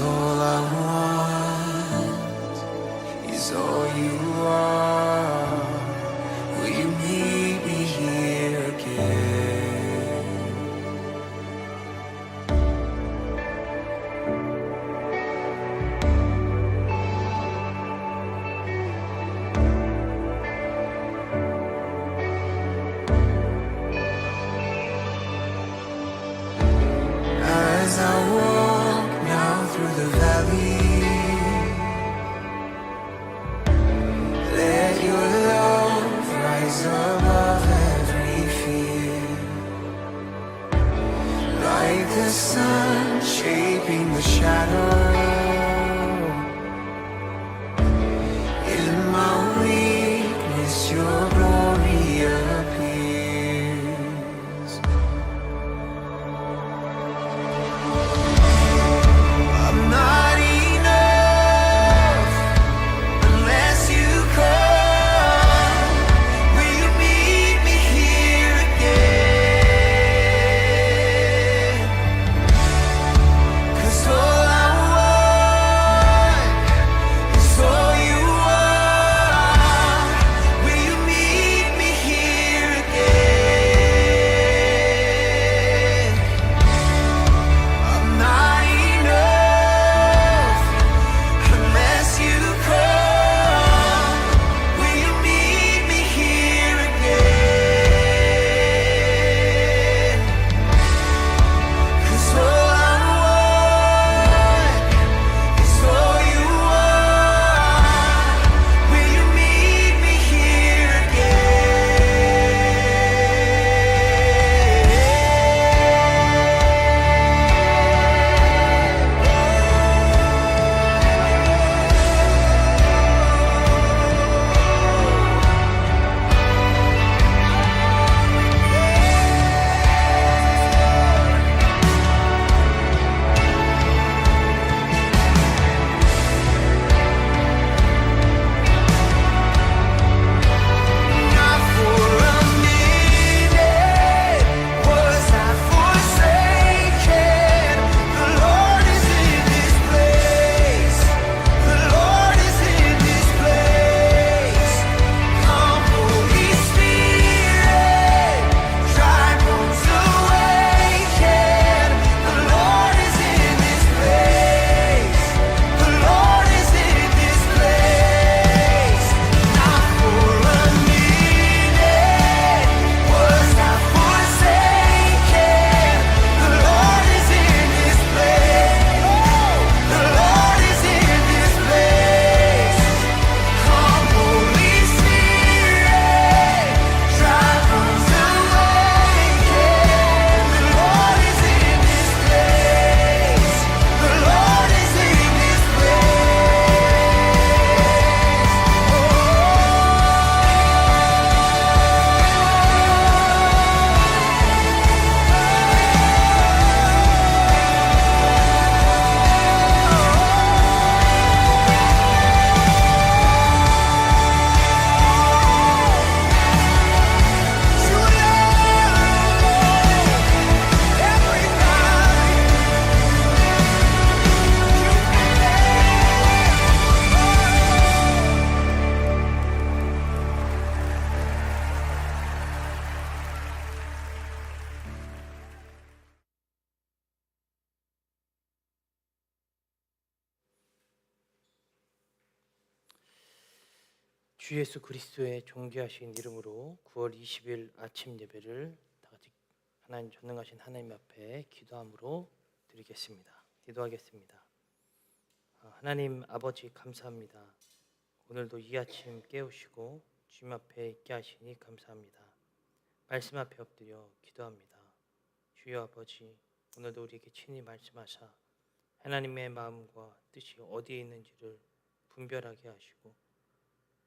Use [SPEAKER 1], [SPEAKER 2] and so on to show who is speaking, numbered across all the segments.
[SPEAKER 1] all I want the sun shaping the shadow.
[SPEAKER 2] 주 예수 그리스도의 존귀하신 이름으로 9월 20일 아침 예배를 다 같이 하나님 전능하신 하나님 앞에 기도함으로 드리겠습니다. 기도하겠습니다. 아, 하나님 아버지 감사합니다. 오늘도 이 아침 깨우시고 주님 앞에 있게 하시니 감사합니다. 말씀 앞에 엎드려 기도합니다. 주여 아버지 오늘도 우리에게 친히 말씀하사 하나님의 마음과 뜻이 어디에 있는지를 분별하게 하시고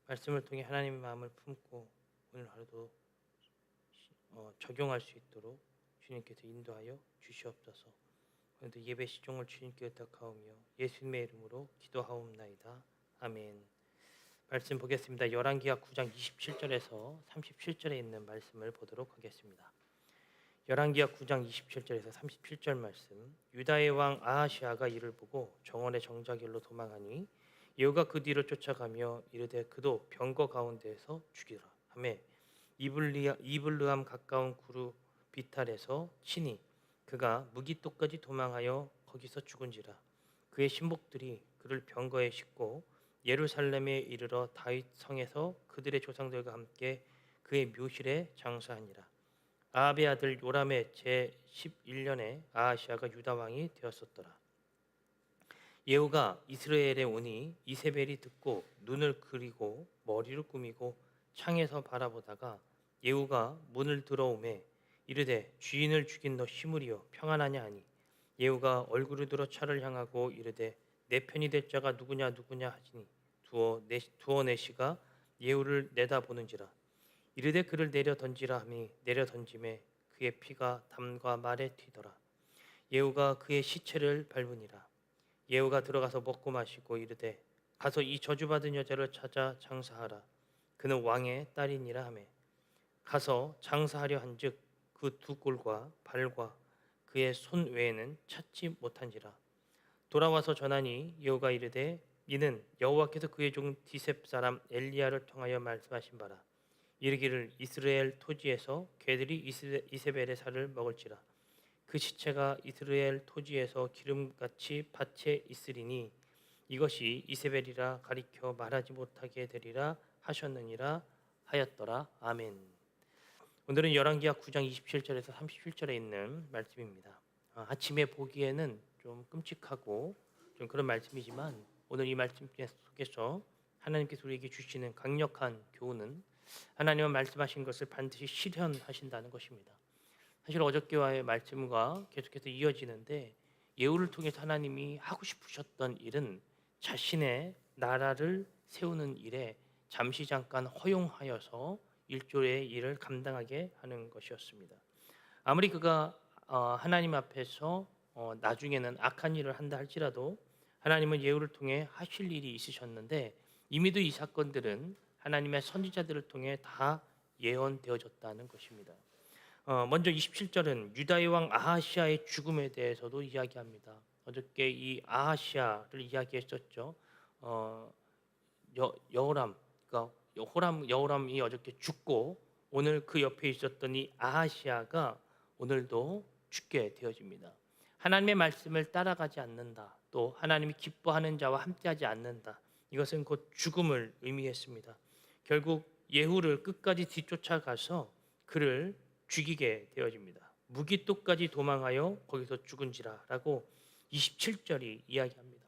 [SPEAKER 2] 말씀을 통해 하나님의 마음을 품고 오늘 하루도 어, 적용할 수 있도록 주님께서 인도하여 주시옵소서. 오늘도 예배 시종을 주님께 의탁하오며 예수님의 이름으로 기도하옵나이다. 아멘. 말씀 보겠습니다. 열왕기하 9장 27절에서 37절에 있는 말씀을 보도록 하겠습니다. 열왕기하 9장 27절에서 37절 말씀. 유다의 왕 아하시아가 이를 보고 정원의 정자길로 도망하니 예후가 그 뒤를 쫓아가며 이르되 그도 병거 가운데에서 죽이라. 하매 이블리아 이블르함 가까운 구루 비탈에서 친히 그가 무기토까지 도망하여 거기서 죽은지라. 그의 신복들이 그를 병거에 싣고 예루살렘에 이르러 다윗 성에서 그들의 조상들과 함께 그의 묘실에 장사하니라. 아합의 아들 요람의 제 11년에 아하시아가 유다 왕이 되었었더라 예후가 이스라엘에 오니 이세벨이 듣고 눈을 그리고 머리를 꾸미고 창에서 바라보다가 예후가 문을 들어오매 이르되 주인을 죽인 너 시므리여 평안하냐 하니 예후가 얼굴을 들어 차를 향하고 이르되 내 편이 될 자가 누구냐 누구냐 하시니 두어 내 두어 내시가 예후를 내다보는지라. 이르되 그를 내려 던지라 하니 내려 던짐에 그의 피가 담과 말에 튀더라. 예후가 그의 시체를 밟으니라 예후가 들어가서 먹고 마시고 이르되 가서 이 저주받은 여자를 찾아 장사하라. 그는 왕의 딸이니라 하매. 가서 장사하려 한즉 그 두 꼴과 발과 그의 손 외에는 찾지 못한지라. 돌아와서 전하니 예후가 이르되 이는 여호와께서 그의 종 디셉 사람 엘리야를 통하여 말씀하신 바라. 이르기를 이스라엘 토지에서 개들이 이스- 이세벨의 살을 먹을지라 그 시체가 이스라엘 토지에서 기름같이 밭에 있으리니 이것이 이세벨이라 가리켜 말하지 못하게 되리라 하셨느니라 하였더라 아멘. 오늘은 열왕기하 9장 27절에서 37절에 있는 말씀입니다. 아, 아침에 보기에는 좀 끔찍하고 좀 그런 말씀이지만 오늘 이 말씀 속에서 하나님께서 우리에게 주시는 강력한 교훈은 하나님은 말씀하신 것을 반드시 실현하신다는 것입니다. 사실 어저께와의 말씀과 계속해서 이어지는데 예후를 통해서 하나님이 하고 싶으셨던 일은 자신의 나라를 세우는 일에 잠시 잠깐 허용하여서 일조의 일을 감당하게 하는 것이었습니다. 아무리 그가 어, 하나님 앞에서 어, 나중에는 악한 일을 한다 할지라도 하나님은 예후를 통해 하실 일이 있으셨는데 이미도 이 사건들은 하나님의 선지자들을 통해 다 예언되어졌다는 것입니다. 어, 먼저 27절은 유다의 왕 아하시아의 죽음에 대해서도 이야기합니다. 어저께 이 아하시아를 이야기했었죠. 어, 여, 여호람, 그러니까 호람 여호람이 어저께 죽고 오늘 그 옆에 있었던 이 아하시아가 오늘도 죽게 되어집니다. 하나님의 말씀을 따라가지 않는다. 또 하나님이 기뻐하는 자와 함께하지 않는다. 이것은 곧 죽음을 의미했습니다. 결국 예후를 끝까지 뒤쫓아가서 그를 죽이게 되어집니다. 무기토까지 도망하여 거기서 죽은지라라고 27절이 이야기합니다.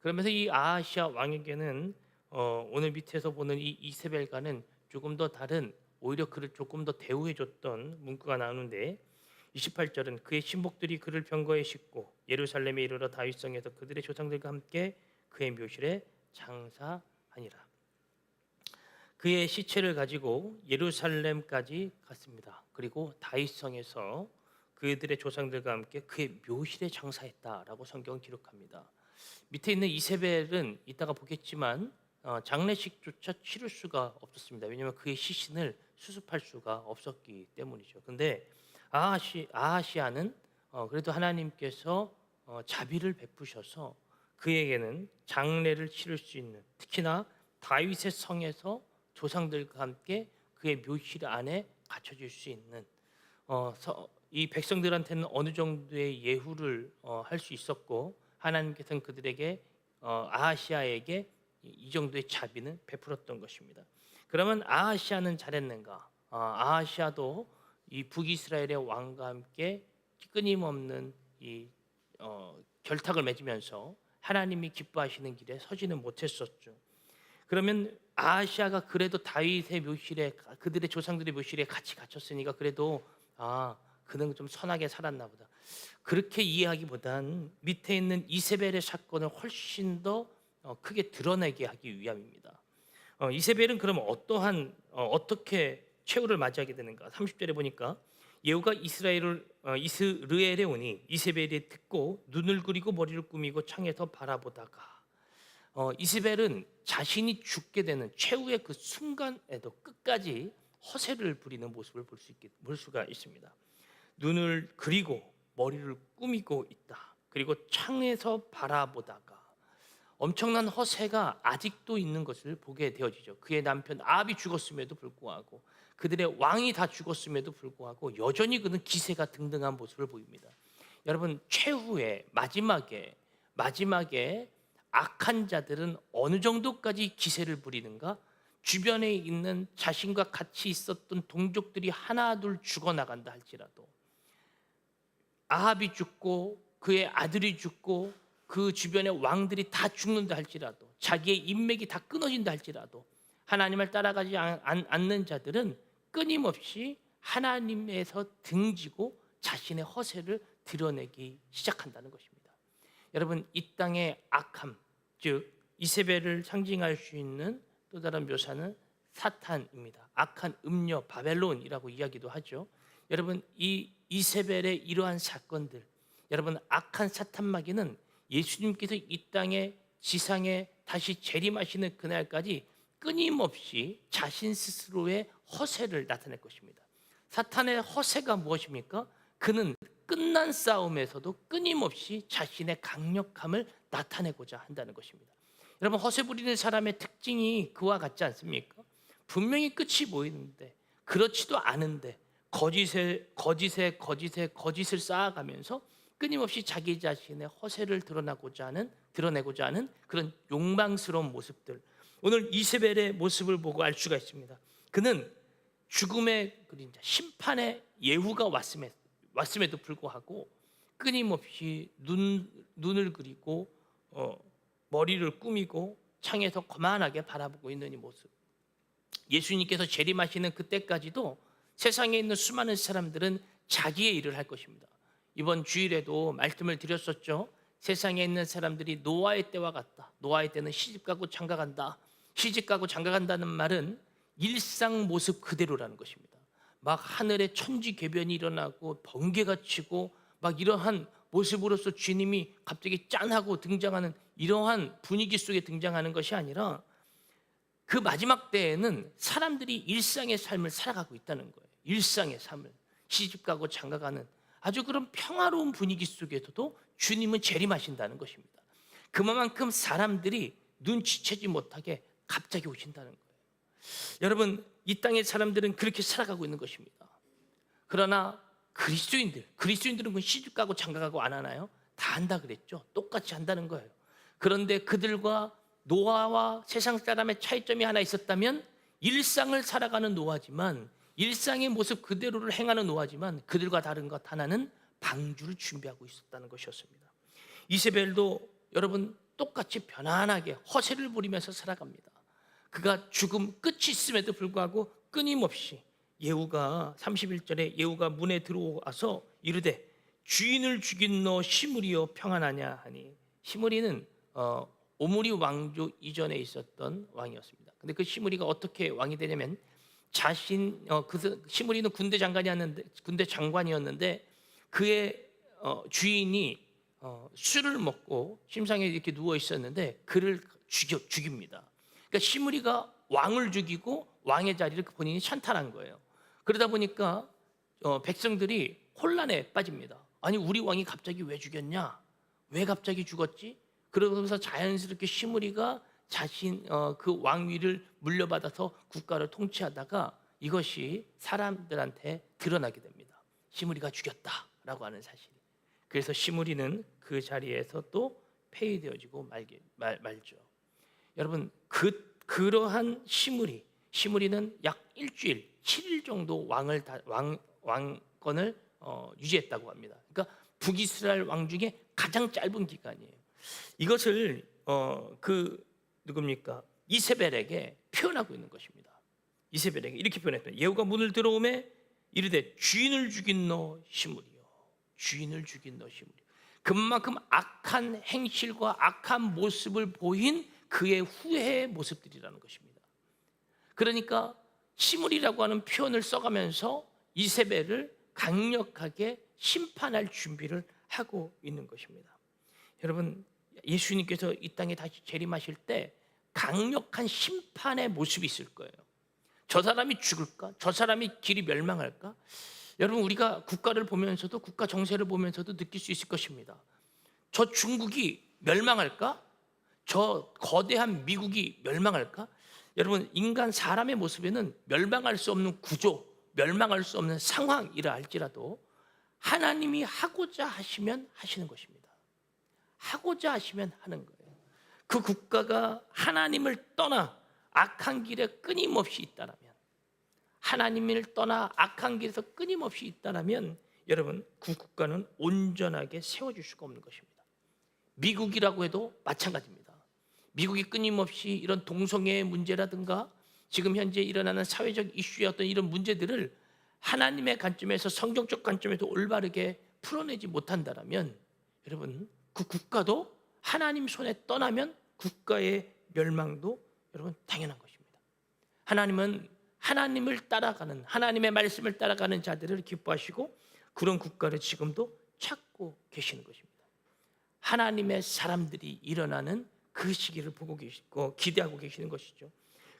[SPEAKER 2] 그러면서 이 아하시아 왕에게는 어, 오늘 밑에서 보는 이 이세벨과는 조금 더 다른 오히려 그를 조금 더 대우해 줬던 문구가 나오는데 28절은 그의 신복들이 그를 병거에 싣고 예루살렘에 이르러 다윗성에서 그들의 조상들과 함께 그의 묘실에 장사하니라. 그의 시체를 가지고 예루살렘까지 갔습니다. 그리고 다윗성에서 그들의 조상들과 함께 그의 묘실에 장사했다라고 성경 기록합니다. 밑에 있는 이세벨은 이따가 보겠지만 어, 장례식조차 치를 수가 없었습니다. 왜냐하면 그의 시신을 수습할 수가 없었기 때문이죠. 근데 아하시 아하시아는 어, 그래도 하나님께서 어, 자비를 베푸셔서 그에게는 장례를 치를 수 있는 특히나 다윗의 성에서 조상들과 함께 그의 묘실 안에 갖춰질 수 있는 어, 서, 이 백성들한테는 어느 정도의 예후를 어, 할 수 있었고 하나님께서는 그들에게 어, 아하시아에게 이- 이 정도의 자비는 베풀었던 것입니다. 그러면 아하시아는 잘했는가? 어, 아하시아도 이 북이스라엘의 왕과 함께 끊임없는 이 어, 결탁을 맺으면서 하나님이 기뻐하시는 길에 서지는 못했었죠. 그러면 아시아가 그래도 다윗의 묘실에 그들의 조상들의 묘실에 같이 갇혔으니까 그래도 아 그는 좀 선하게 살았나 보다. 그렇게 이해하기보단 밑에 있는 이세벨의 사건을 훨씬 더 어, 크게 드러내게 하기 위함입니다. 어, 이세벨은 그럼 어떠한 어, 어떻게 최후를 맞이하게 되는가? 30절에 보니까 예후가 이스라엘을 어, 이스르엘에 오니 이세벨이 듣고 눈을 그리고 머리를 꾸미고 창에서 바라보다가 어, 이세벨은 자신이 죽게 되는 최후의 그 순간에도 끝까지 허세를 부리는 모습을 볼, 수 있게, 볼 수가 있습니다. 눈을 그리고 머리를 꾸미고 있다. 그리고 창에서 바라보다가 엄청난 허세가 아직도 있는 것을 보게 되어지죠. 그의 남편 아합이 죽었음에도 불구하고 그들의 왕이 다 죽었음에도 불구하고 여전히 그는 기세가 등등한 모습을 보입니다. 여러분 최후의 마지막에 마지막에 악한 자들은 어느 정도까지 기세를 부리는가? 주변에 있는 자신과 같이 있었던 동족들이 하나 둘 죽어 나간다 할지라도 아합이 죽고 그의 아들이 죽고 그 주변의 왕들이 다 죽는다 할지라도 자기의 인맥이 다 끊어진다 할지라도 하나님을 따라가지 않는 자들은 끊임없이 하나님에서 등지고 자신의 허세를 드러내기 시작한다는 것입니다. 여러분 이 땅의 악함 즉 이세벨을 상징할 수 있는 또 다른 묘사는 사탄입니다. 악한 음녀 바벨론이라고 이야기도 하죠. 여러분 이 이세벨의 이러한 사건들 여러분 악한 사탄 마귀는 예수님께서 이 땅에 지상에 다시 재림하시는 그날까지 끊임없이 자신 스스로의 허세를 나타낼 것입니다. 사탄의 허세가 무엇입니까? 그는 끝난 싸움에서도 끊임없이 자신의 강력함을 나타내고자 한다는 것입니다. 여러분 허세 부리는 사람의 특징이 그와 같지 않습니까? 분명히 끝이 보이는데 그렇지도 않은데 거짓에 거짓에 거짓에 거짓을 쌓아가면서 끊임없이 자기 자신의 허세를 드러나고자 하는 드러내고자 하는 그런 욕망스러운 모습들. 오늘 이세벨의 모습을 보고 알 수가 있습니다. 그는 죽음의 그림자, 심판의 예후가 왔음에, 왔음에도 불구하고 끊임없이 눈, 눈을 그리고 어, 머리를 꾸미고 창에서 거만하게 바라보고 있는 이 모습. 예수님께서 재림하시는 그때까지도 세상에 있는 수많은 사람들은 자기의 일을 할 것입니다. 이번 주일에도 말씀을 드렸었죠. 세상에 있는 사람들이 노아의 때와 같다. 노아의 때는 시집 가고 장가 간다. 시집 가고 장가 간다는 말은 일상 모습 그대로라는 것입니다. 막 하늘에 천지 개변이 일어나고 번개가 치고 막 이러한 모습으로서 주님이 갑자기 짠하고 등장하는 이러한 분위기 속에 등장하는 것이 아니라 그 마지막 때에는 사람들이 일상의 삶을 살아가고 있다는 거예요. 일상의 삶을 시집 가고 장가 가는 아주 그런 평화로운 분위기 속에서도 주님은 재림하신다는 것입니다. 그만큼 사람들이 눈치채지 못하게 갑자기 오신다는 거예요. 여러분 이 땅의 사람들은 그렇게 살아가고 있는 것입니다. 그러나 그리스도인들, 그리스도인들은 그 시집 가고 장가 가고 안 하나요? 다 한다 그랬죠. 똑같이 한다는 거예요. 그런데 그들과 노아와 세상 사람의 차이점이 하나 있었다면 일상을 살아가는 노아지만 일상의 모습 그대로를 행하는 노아지만 그들과 다른 것 하나는 방주를 준비하고 있었다는 것이었습니다. 이세벨도 여러분 똑같이 편안하게 허세를 부리면서 살아갑니다. 그가 죽음 끝이 있음에도 불구하고 끊임없이 예후가 31절에 예후가 문에 들어와서 이르되 주인을 죽인 너 시므리여 평안하냐 하니 시므리는 어, 오므리 왕조 이전에 있었던 왕이었습니다. 근데 그 시므리가 어떻게 왕이 되냐면 자신 어, 그 시므리는 군대 장관이었는데 군대 장관이었는데 그의 어, 주인이 어, 술을 먹고 심상에 이렇게 누워 있었는데 그를 죽여 죽입니다. 그러니까 시므리가 왕을 죽이고 왕의 자리를 본인이 찬탈한 거예요. 그러다 보니까 어, 백성들이 혼란에 빠집니다. 아니 우리 왕이 갑자기 왜 죽였냐? 왜 갑자기 죽었지? 그러면서 자연스럽게 시므리가 자신 어, 그 왕위를 물려받아서 국가를 통치하다가 이것이 사람들한테 드러나게 됩니다. 시므리가 죽였다라고 하는 사실이. 그래서 시므리는 그 자리에서 또 폐위되어지고 말게 말, 말죠. 여러분 그 그러한 시므리 시므리는 약 일주일 7일 정도 왕을 다, 왕 왕권을 어, 유지했다고 합니다. 그러니까 북이스라엘 왕 중에 가장 짧은 기간이에요. 이것을 어, 그 누굽니까 이세벨에게 표현하고 있는 것입니다. 이세벨에게 이렇게 표현했다. 예후가 문을 들어오매 이르되 주인을 죽인 너 시므리요. 주인을 죽인 너 시므리요. 그만큼 악한 행실과 악한 모습을 보인 그의 후회의 모습들이라는 것입니다. 그러니까 시므리라고 하는 표현을 써가면서 이세벨을 강력하게 심판할 준비를 하고 있는 것입니다. 여러분 예수님께서 이 땅에 다시 재림하실 때 강력한 심판의 모습이 있을 거예요. 저 사람이 죽을까? 저 사람이 길이 멸망할까? 여러분 우리가 국가를 보면서도 국가 정세를 보면서도 느낄 수 있을 것입니다. 저 중국이 멸망할까? 저 거대한 미국이 멸망할까? 여러분 인간 사람의 모습에는 멸망할 수 없는 구조, 멸망할 수 없는 상황이라 할지라도 하나님이 하고자 하시면 하시는 것입니다. 하고자 하시면 하는 거예요. 그 국가가 하나님을 떠나 악한 길에 끊임없이 있다라면 하나님을 떠나 악한 길에서 끊임없이 있다라면 여러분 그 국가는 온전하게 세워질 수가 없는 것입니다. 미국이라고 해도 마찬가지입니다. 미국이 끊임없이 이런 동성애의 문제라든가 지금 현재 일어나는 사회적 이슈의 어떤 이런 문제들을 하나님의 관점에서 성경적 관점에서 올바르게 풀어내지 못한다라면 여러분 그 국가도 하나님 손에 떠나면 국가의 멸망도 여러분 당연한 것입니다. 하나님은 하나님을 따라가는 하나님의 말씀을 따라가는 자들을 기뻐하시고 그런 국가를 지금도 찾고 계시는 것입니다. 하나님의 사람들이 일어나는 그 시기를 보고 계시고 기대하고 계시는 것이죠.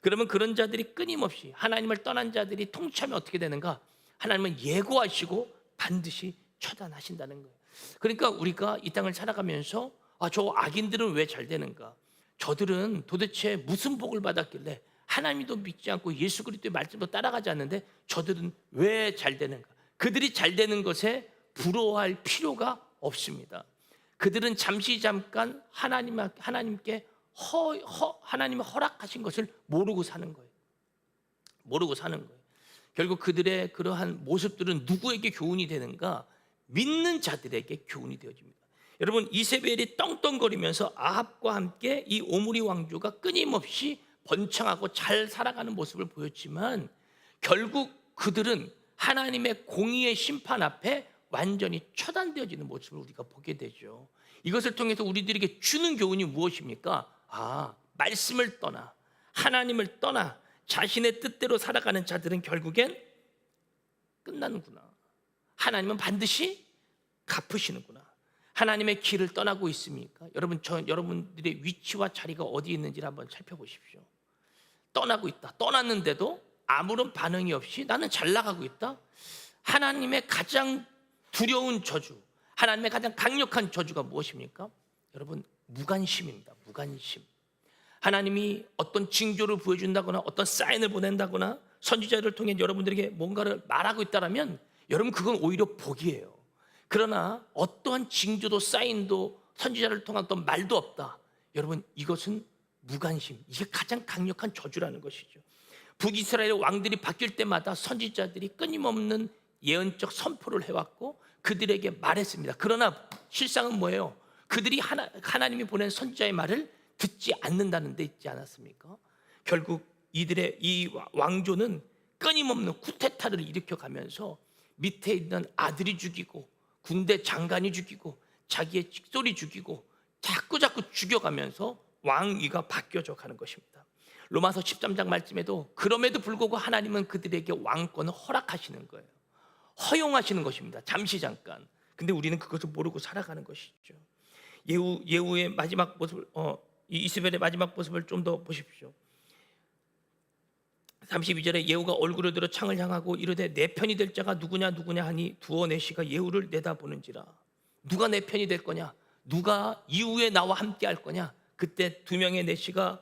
[SPEAKER 2] 그러면 그런 자들이 끊임없이 하나님을 떠난 자들이 통치하면 어떻게 되는가? 하나님은 예고하시고 반드시 처단하신다는 거예요. 그러니까 우리가 이 땅을 살아가면서 아, 저 악인들은 왜 잘 되는가? 저들은 도대체 무슨 복을 받았길래 하나님도 믿지 않고 예수 그리스도의 말씀도 따라가지 않는데 저들은 왜 잘 되는가? 그들이 잘 되는 것에 부러워할 필요가 없습니다. 그들은 잠시 잠깐 하나님 하나님께 허, 허 하나님의 허락하신 것을 모르고 사는 거예요. 모르고 사는 거예요. 결국 그들의 그러한 모습들은 누구에게 교훈이 되는가? 믿는 자들에게 교훈이 되어집니다. 여러분 이세벨이 떵떵거리면서 아합과 함께 이 오므리 왕조가 끊임없이 번창하고 잘 살아가는 모습을 보였지만 결국 그들은 하나님의 공의의 심판 앞에 완전히 처단되어지는 모습을 우리가 보게 되죠. 이것을 통해서 우리들에게 주는 교훈이 무엇입니까? 아, 말씀을 떠나 하나님을 떠나 자신의 뜻대로 살아가는 자들은 결국엔 끝나는구나. 하나님은 반드시 갚으시는구나. 하나님의 길을 떠나고 있습니까? 여러분 저 여러분들의 위치와 자리가 어디 있는지를 한번 살펴보십시오. 떠나고 있다. 떠났는데도 아무런 반응이 없이 나는 잘 나가고 있다. 하나님의 가장 두려운 저주, 하나님의 가장 강력한 저주가 무엇입니까? 여러분 무관심입니다. 무관심. 하나님이 어떤 징조를 보여준다거나 어떤 사인을 보낸다거나 선지자를 통해 여러분들에게 뭔가를 말하고 있다라면 여러분 그건 오히려 복이에요. 그러나 어떠한 징조도 사인도 선지자를 통한 어떤 말도 없다. 여러분 이것은 무관심. 이게 가장 강력한 저주라는 것이죠. 북이스라엘 왕들이 바뀔 때마다 선지자들이 끊임없는 예언적 선포를 해왔고 그들에게 말했습니다. 그러나 실상은 뭐예요? 그들이 하나, 하나님이 보낸 선지자의 말을 듣지 않는다는 데 있지 않았습니까? 결국 이들의 이 왕조는 끊임없는 쿠데타를 일으켜 가면서 밑에 있는 아들이 죽이고 군대 장관이 죽이고 자기의 직솔이 죽이고 자꾸 자꾸 죽여가면서 왕위가 바뀌어져 가는 것입니다. 로마서 13장 말씀에도 그럼에도 불구하고 하나님은 그들에게 왕권을 허락하시는 거예요. 허용하시는 것입니다. 잠시 잠깐. 근데 우리는 그것을 모르고 살아가는 것이죠. 예후 예후의 마지막 모습을 어, 이 이스벨의 마지막 모습을 좀 더 보십시오. 32절에 예후가 얼굴을 들어 창을 향하고 이르되 내 편이 될 자가 누구냐 누구냐 하니 두어 내시가 예후를 내다보는지라 누가 내 편이 될 거냐 누가 이후에 나와 함께 할 거냐 그때 두 명의 내시가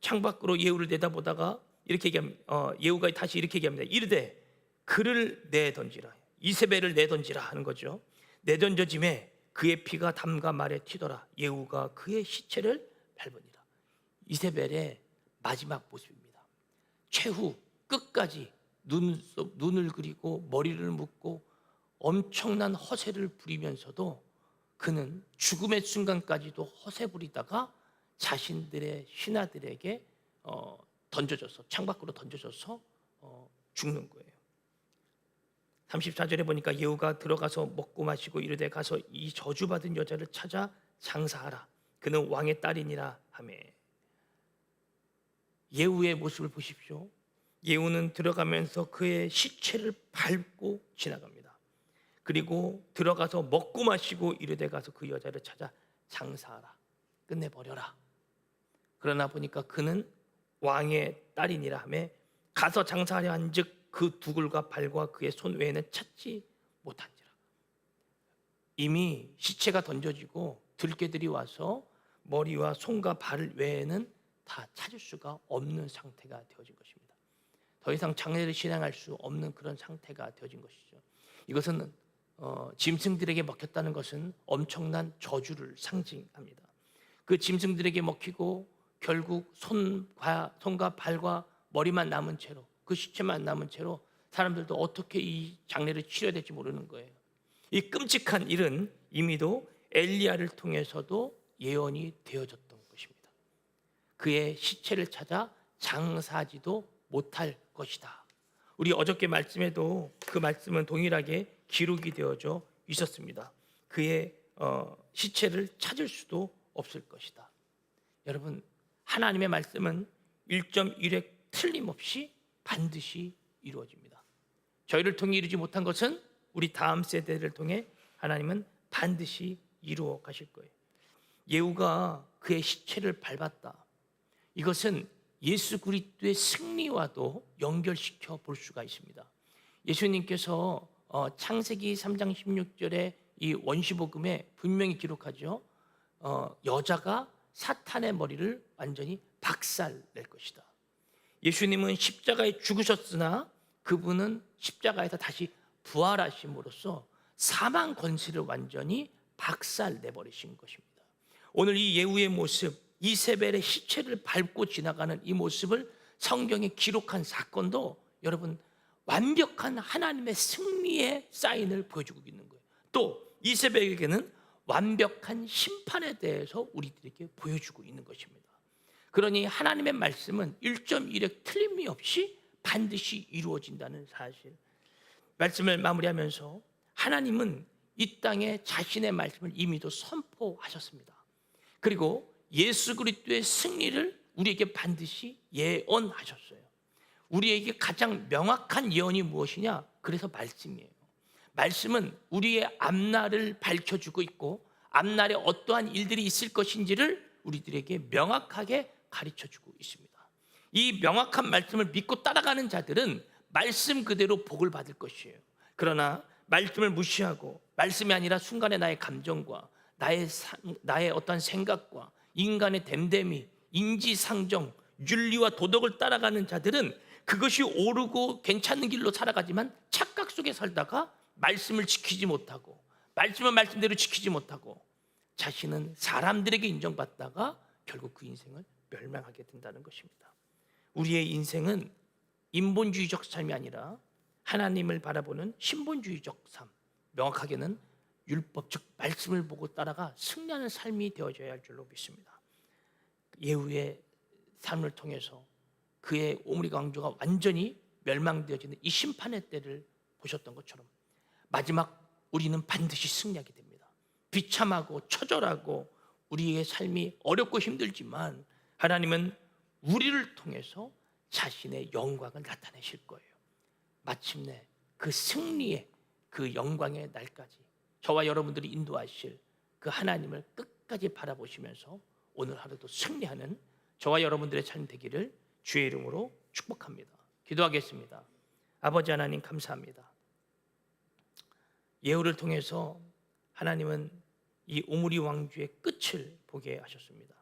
[SPEAKER 2] 창 밖으로 예후를 내다보다가 이렇게 얘기합니다. 어, 예후가 다시 이렇게 얘기합니다. 이르되 그를 내던지라 이세벨을 내던지라 하는 거죠. 내던져짐에 그의 피가 담과 말에 튀더라. 예후가 그의 시체를 밟으니라. 이세벨의 마지막 모습입니다. 최후 끝까지 눈, 눈을 그리고 머리를 묶고 엄청난 허세를 부리면서도 그는 죽음의 순간까지도 허세 부리다가 자신들의 신하들에게 어, 던져져서 창밖으로 던져져서 어, 죽는 거예요. 34절에 보니까 예후가 들어가서 먹고 마시고 이르되 가서 이 저주받은 여자를 찾아 장사하라. 그는 왕의 딸이니라 하매. 예후의 모습을 보십시오. 예후는 들어가면서 그의 시체를 밟고 지나갑니다. 그리고 들어가서 먹고 마시고 이르되 가서 그 여자를 찾아 장사하라. 끝내버려라. 그러나 보니까 그는 왕의 딸이니라 하매 가서 장사하려 한즉 그 두글과 발과 그의 손 외에는 찾지 못한지라. 이미 시체가 던져지고 들개들이 와서 머리와 손과 발 외에는 다 찾을 수가 없는 상태가 되어진 것입니다. 더 이상 장례를 실행할 수 없는 그런 상태가 되어진 것이죠. 이것은 어, 짐승들에게 먹혔다는 것은 엄청난 저주를 상징합니다. 그 짐승들에게 먹히고 결국 손과 손과 발과 머리만 남은 채로 그 시체만 남은 채로 사람들도 어떻게 이 장례를 치러야 될지 모르는 거예요. 이 끔찍한 일은 이미도 엘리야를 통해서도 예언이 되어졌던 것입니다. 그의 시체를 찾아 장사하지도 못할 것이다. 우리 어저께 말씀에도 그 말씀은 동일하게 기록이 되어져 있었습니다. 그의 어, 시체를 찾을 수도 없을 것이다. 여러분 하나님의 말씀은 1.1획 틀림없이 반드시 이루어집니다. 저희를 통해 이루지 못한 것은 우리 다음 세대를 통해 하나님은 반드시 이루어 가실 거예요. 예후가 그의 시체를 밟았다. 이것은 예수 그리스도의 승리와도 연결시켜 볼 수가 있습니다. 예수님께서 어, 창세기 3장 16절에 이 원시복음에 분명히 기록하죠. 어, 여자가 사탄의 머리를 완전히 박살 낼 것이다. 예수님은 십자가에 죽으셨으나 그분은 십자가에서 다시 부활하심으로써 사망 권세를 완전히 박살 내버리신 것입니다. 오늘 이 예후의 모습, 이세벨의 시체를 밟고 지나가는 이 모습을 성경에 기록한 사건도 여러분 완벽한 하나님의 승리의 사인을 보여주고 있는 거예요. 또 이세벨에게는 완벽한 심판에 대해서 우리들에게 보여주고 있는 것입니다. 그러니 하나님의 말씀은 1.1획 틀림이 없이 반드시 이루어진다는 사실. 말씀을 마무리하면서 하나님은 이 땅에 자신의 말씀을 이미도 선포하셨습니다. 그리고 예수 그리스도의 승리를 우리에게 반드시 예언하셨어요. 우리에게 가장 명확한 예언이 무엇이냐? 그래서 말씀이에요. 말씀은 우리의 앞날을 밝혀주고 있고 앞날에 어떠한 일들이 있을 것인지를 우리들에게 명확하게 가르쳐 주고 있습니다. 이 명확한 말씀을 믿고 따라가는 자들은 말씀 그대로 복을 받을 것이에요. 그러나 말씀을 무시하고 말씀이 아니라 순간의 나의 감정과 나의 사- 나의 어떤 생각과 인간의 됨됨이, 인지상정, 윤리와 도덕을 따라가는 자들은 그것이 옳고 괜찮은 길로 살아가지만 착각 속에 살다가 말씀을 지키지 못하고 말씀은 말씀대로 지키지 못하고 자신은 사람들에게 인정받다가 결국 그 인생을 멸망하게 된다는 것입니다. 우리의 인생은 인본주의적 삶이 아니라 하나님을 바라보는 신본주의적 삶. 명확하게는 율법 즉 말씀을 보고 따라가 승리하는 삶이 되어져야 할 줄로 믿습니다. 예후의 삶을 통해서 그의 오므리 강조가 완전히 멸망되어지는 이 심판의 때를 보셨던 것처럼 마지막 우리는 반드시 승리하게 됩니다. 비참하고 처절하고 우리의 삶이 어렵고 힘들지만 하나님은 우리를 통해서 자신의 영광을 나타내실 거예요. 마침내 그 승리의 그 영광의 날까지 저와 여러분들이 인도하실 그 하나님을 끝까지 바라보시면서 오늘 하루도 승리하는 저와 여러분들의 삶 되기를 주의 이름으로 축복합니다. 기도하겠습니다. 아버지 하나님 감사합니다. 예후를 통해서 하나님은 이 오므리 왕주의 끝을 보게 하셨습니다.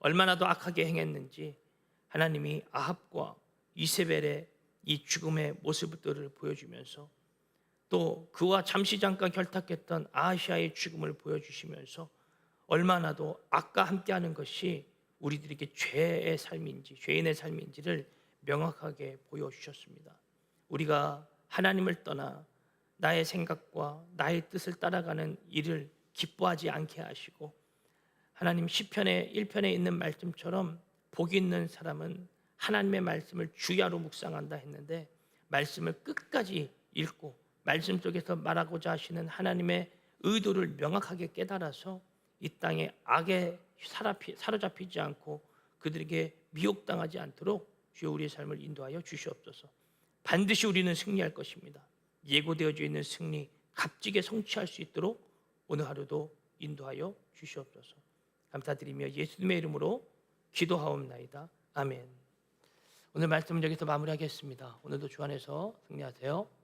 [SPEAKER 2] 얼마나 더 악하게 행했는지 하나님이 아합과 이세벨의 이 죽음의 모습들을 보여주면서 또 그와 잠시 잠깐 결탁했던 아시아의 죽음을 보여주시면서 얼마나도 악과 함께하는 것이 우리들에게 죄의 삶인지 죄인의 삶인지를 명확하게 보여주셨습니다. 우리가 하나님을 떠나 나의 생각과 나의 뜻을 따라가는 일을 기뻐하지 않게 하시고 하나님 시편의 1편에 있는 말씀처럼 복 있는 사람은 하나님의 말씀을 주야로 묵상한다 했는데 말씀을 끝까지 읽고 말씀 속에서 말하고자 하시는 하나님의 의도를 명확하게 깨달아서 이 땅에 악에 사로잡히지 않고 그들에게 미혹당하지 않도록 주여 우리의 삶을 인도하여 주시옵소서. 반드시 우리는 승리할 것입니다. 예고되어져 있는 승리 값지게 성취할 수 있도록 오늘 하루도 인도하여 주시옵소서. 감사드리며 예수님의 이름으로 기도하옵나이다. 아멘. 오늘 말씀은 여기서 마무리하겠습니다. 오늘도 주 안에서 승리하세요.